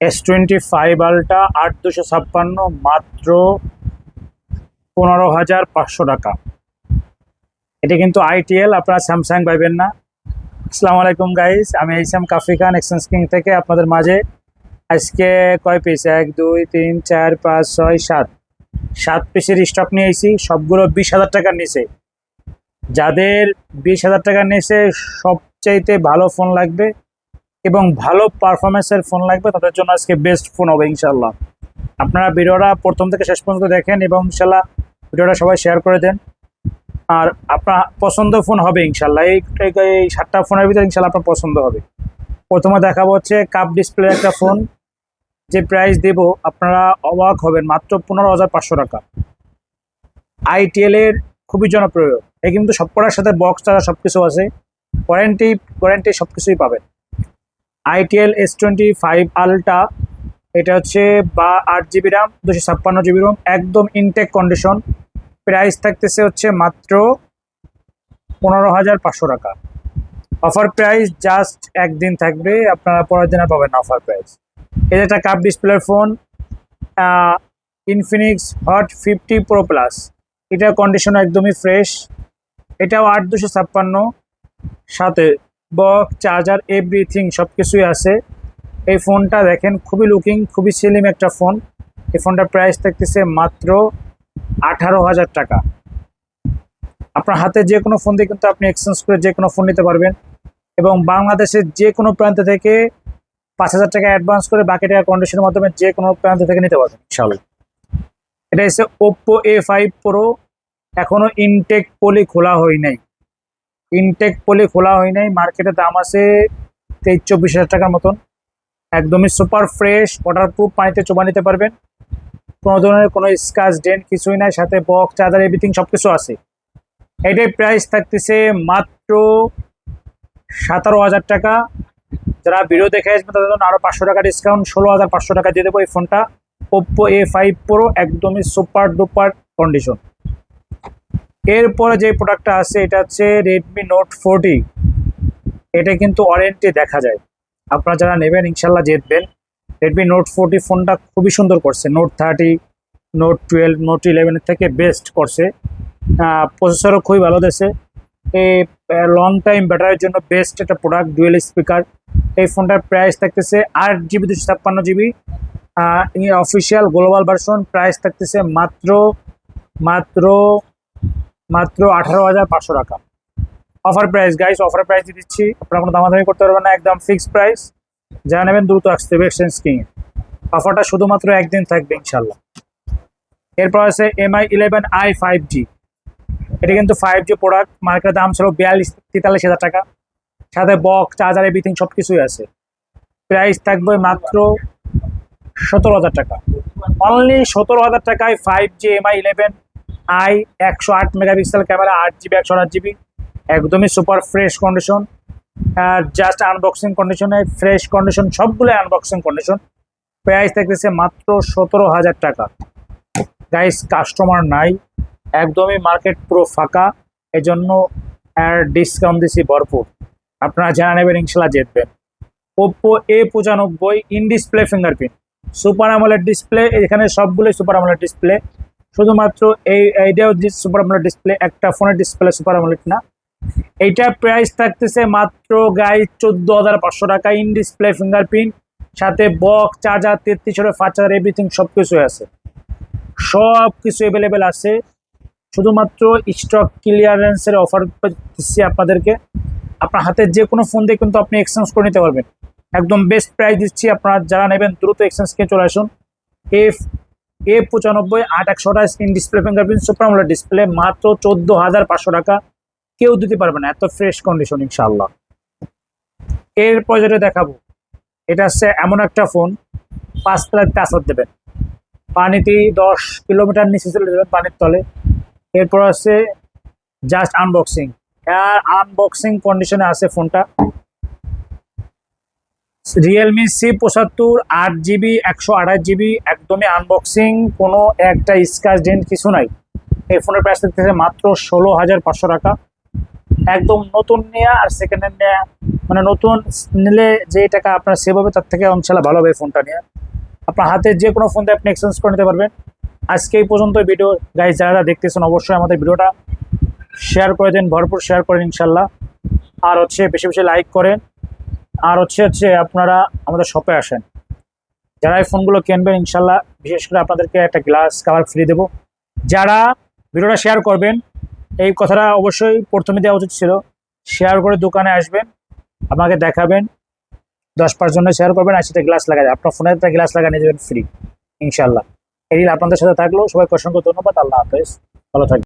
S twenty five আলটা আট দুশো ছাপ্পান্ন, মাত্র পনেরো হাজার পাঁচশো টাকা। এটা কিন্তু আইটিএল আপনারা স্যামসাং পাইবেন না। আসসালামু আলাইকুম গাইস আমি এইসাম কাফি খান এক্সচেঞ্জ কিং থেকে আপনাদের মাঝে। আজকে কয় পিস এক, দুই, তিন, চার, পাঁচ, ছয়, সাত। সাত পিসের স্টক নিয়ে এসেছি সবগুলো বিশ হাজার টাকার নিচে। যাদের বিশ হাজার টাকার নিচে সবচাইতে ভালো ফোন লাগবে এবং ভালো পারফরমেন্সের ফোন লাগবে, তাদের জন্য আজকে বেস্ট ফোন হবে ইনশাল্লাহ আপনারা ভিডিওটা প্রথম থেকে শেষ পর্যন্ত দেখেন এবং ইনশাল্লাহ ভিডিওটা সবাই শেয়ার করে দেন। আর আপনার পছন্দ ফোন হবে ইনশাল্লাহ এই, এই- এই সাতটা ফোনের ভিতরে ইনশাল্লাহ আপনার পছন্দ হবে। প্রথমে দেখাবো হচ্ছে কাপ ডিসপ্লে একটা ফোন যে প্রাইস দেব, আপনারা অবাক হবেন, মাত্র পনেরো হাজার পাঁচশো টাকা। আইটিএল এর খুবই জনপ্রিয়। এ কিন্তু সবকটার সাথে বক্স ছাড়া সব কিছু আছে। ওয়ারেন্টি ওয়ারেন্টি সব কিছুই পাবেন। আইটিএল এস টোয়েন্টি ফাইভ আলটা এটা হচ্ছে বা আট জিবি র্যাম দুশো ছাপ্পান্ন জিবি র্যাম একদম ইনটেক কন্ডিশন প্রাইস থাকতেছে হচ্ছে মাত্র পনেরো হাজার পাঁচশো টাকা। অফার প্রাইস জাস্ট একদিন থাকবে, আপনারা পরের দিন আর পাবেন অফার প্রাইস এটা একটা কাপ ডিসপ্লের phone Infinix Hot fifty pro plus এটার কন্ডিশন একদমই ফ্রেশ এটাও আট দুশো ছাপ্পান্ন, সাথে বক্স চার্জার এভরিথিং সব কিছুই আছে। এই ফোনটা দেখেন, খুবই লুকিং খুবই সিলিম একটা ফোন। এই ফোনটার প্রাইস থাকতেছে মাত্র আঠারো হাজার টাকা। আপনার হাতে যে কোনো ফোন দিয়ে কিন্তু আপনি এক্সচেঞ্জ করে যে কোনো ফোন নিতে পারবেন। এবং বাংলাদেশের যে কোনো প্রান্ত থেকে পাঁচ হাজার টাকা অ্যাডভান্স করে বাকি টাকা কন্ডিশনের মাধ্যমে যে কোনো প্রান্ত থেকে নিতে পারবেন ইনশাল্লাহ এটা হচ্ছে ওপ্পো এ ফাইভ প্রো এখনও ইনটেক পলি খোলা হয় নাই। ইনটেক পলি খোলা হয় নাই মার্কেটে দাম আছে তেইশ চব্বিশ হাজার টাকার মতন। একদমই সুপার ফ্রেশ ওয়াটার প্রুফ পানিতে চোবা নিতে পারবেন। কোনো ধরনের কোনো স্কাচ ডেন্ট কিছুই নাই, সাথে বক্স চার্জার এভরিথিং সব কিছু আছে। এটার প্রাইস থাকতেছে মাত্র সতেরো হাজার টাকা। যারা ভিডিও দেখে আসবেন, তাদের জন্য আরও পাঁচশো টাকা ডিসকাউন্ট ষোলো হাজার পাঁচশো টাকা দিয়ে দেবো এই ফোনটা ওপ্পো এ ফাইভ প্রো একদমই সুপার ডুপার কন্ডিশন এরপরে যে প্রোডাক্টটা আছে, এটা হচ্ছে রেডমি নোট ফোরটি এটা কিন্তু ওয়ারেন্টি দেখা যায়। আপনারা যারা নেবেন ইনশাল্লাহ জিতবেন রেডমি নোট ফোরটি ফোনটা খুবই সুন্দর করছে। Note thirty Note twelve Note ইলেভেনের থেকে বেস্ট করছে। প্রসেসরও খুবই ভালো দেশে এই লং টাইম ব্যাটারির জন্য বেস্ট একটা প্রোডাক্ট ডুয়েল স্পিকার এই ফোনটার প্রাইস থাকতেছে আট জিবি দুশো ছাপ্পান্ন GB official global version price থাকতেছে মাত্র মাত্র মাত্র আঠারো হাজার পাঁচশো টাকা। Offer price guys offer price দিচ্ছি। আপনারা কোনো দামাদামি করতে পারবেন না, একদম ফিক্সড প্রাইস যা নেবেন, দ্রুত আসতে হবে এক্সচেঞ্জ কিংয়ে অফারটা শুধুমাত্র একদিন থাকবে ইনশাল্লাহ এরপর আছে Mi eleven i five G এটা কিন্তু ফাইভ জি প্রোডাক্ট মার্কেটের দাম ছিল বিয়াল্লিশ, তেতাল্লিশ হাজার টাকা। সাথে বক্স চার্জার এভরিথিং সব কিছুই আছে। প্রাইস থাকবে মাত্র সতেরো হাজার টাকা। অনলি সতেরো হাজার টাকায় five G Mi eleven i একশো আট মেগাপিক্সেল ক্যামেরা, আট জিবি, একশো আট জিবি। একদমই সুপার ফ্রেশ কন্ডিশন আর জাস্ট আনবক্সিং কন্ডিশনে ফ্রেশ কন্ডিশন সবগুলো আনবক্সিং কন্ডিশন প্রাইস থাকতেছে মাত্র সতেরো হাজার টাকা। গাইস কাস্টমার নাই। একদমই মার্কেট পুরো ফাঁকা। এজন্য ডিসকাউন্ট দিছি ভরপুর। আপনারা জানা নেবেন, ইনশাল্লাহ জিতবেন। ওপ্পো এ পঁচানব্বই ইন ডিসপ্লে ফিঙ্গারপ্রিন্ট সুপার আমলের ডিসপ্লে এখানে সবগুলোই সুপার আমলের ডিসপ্লে শুধুমাত্র এই, এইটাও সুপার আমলের ডিসপ্লে একটা ফোনের ডিসপ্লে সুপার আমলেট না। এইটার প্রাইস থাকতেছে মাত্র গাই চোদ্দ হাজার পাঁচশো টাকা ইন ডিসপ্লে ফিঙ্গারপ্রিন্ট সাথে বক্স চার্জার তেত্রিশ ফাস্ট চার্জার এভরিথিং সব কিছু আছে। সব কিছু অ্যাভেলেবেল আছে। শুধুমাত্র স্টক ক্লিয়ারেন্সের অফার দিচ্ছি আপনাদেরকে। আপনার হাতে যে কোনো ফোন দিয়ে কিন্তু আপনি এক্সচেঞ্জ করে নিতে পারবেন। একদম বেস্ট প্রাইস দিচ্ছি আপনারা যারা নেবেন দ্রুত এক্সচেঞ্জ কিনে চলে আসুন। এফ এ পঁচানব্বই, আট একশো আঠাশ ইন ডিসপ্লে ফিঙ্গারপ্রিন্ট সুপার আমলের ডিসপ্লে মাত্র চোদ্দ হাজার পাঁচশো টাকা। কেউ দিতে পারবে না, এত ফ্রেশ কন্ডিশন ইনশাল্লাহ এরপর যেটা দেখাবো, এটা হচ্ছে এমন একটা ফোন পাঁচ তলায় টাচার দেবেন। পানিতে দশ কিলোমিটার নিচে চলে যাবেন পানির তলে। এরপর আছে জাস্ট আনবক্সিং আর আনবক্সিং কন্ডিশনে আছে ফোনটা রিয়েলমি সি পঁচাত্তর, আট জিবি একশো আঠাশ জিবি একদমই আনবক্সিং কোনো একটা স্ক্র্যাচ ডেন্ট কিছু নাই। এই ফোনের প্রাইস থাকতেছে মাত্র ষোলো হাজার পাঁচশো টাকা। একদম নতুন নেওয়া আর সেকেন্ড হ্যান্ড নেওয়া মানে নতুন নিলে যে টাকা আপনার সেভ হবে, তার থেকে ইনশাল্লাহ ভালো হবে ফোনটা নিয়ে। আপনার হাতে যে কোনো ফোন দিয়ে আপনি এক্সচেঞ্জ করে নিতে পারবেন। আজকে এই পর্যন্ত ভিডিও গাইজ যারা দেখতেছেন, অবশ্যই আমাদের ভিডিওটা শেয়ার করে দিন, ভরপুর শেয়ার করেন ইনশাল্লাহ আর হচ্ছে বেশি বেশি লাইক করেন। আর হচ্ছে হচ্ছে আপনারা আমাদের শপে আসেন। যারা এই ফোনগুলো কিনবেন ইনশাল্লাহ বিশেষ করে আপনাদেরকে একটা গ্লাস কাভার ফ্রি দেবো। যারা ভিডিওটা শেয়ার করবেন, এই কথাটা অবশ্যই প্রথমে দেওয়া উচিত ছিল শেয়ার করে দোকানে আসবেন, আমাকে দেখাবেন, দশ পাঁচ জন্য শেয়ার করবেন, আর সেটা গ্লাস লাগা আপনার ফোনের একটা গ্লাস লাগা নিয়ে যাবেন ফ্রি ইনশাল্লাহ এই আপনাদের সাথে থাকলেও সবাইকে অসংখ্য ধন্যবাদ, আল্লাহ হাফেজ, ভালো থাকবেন।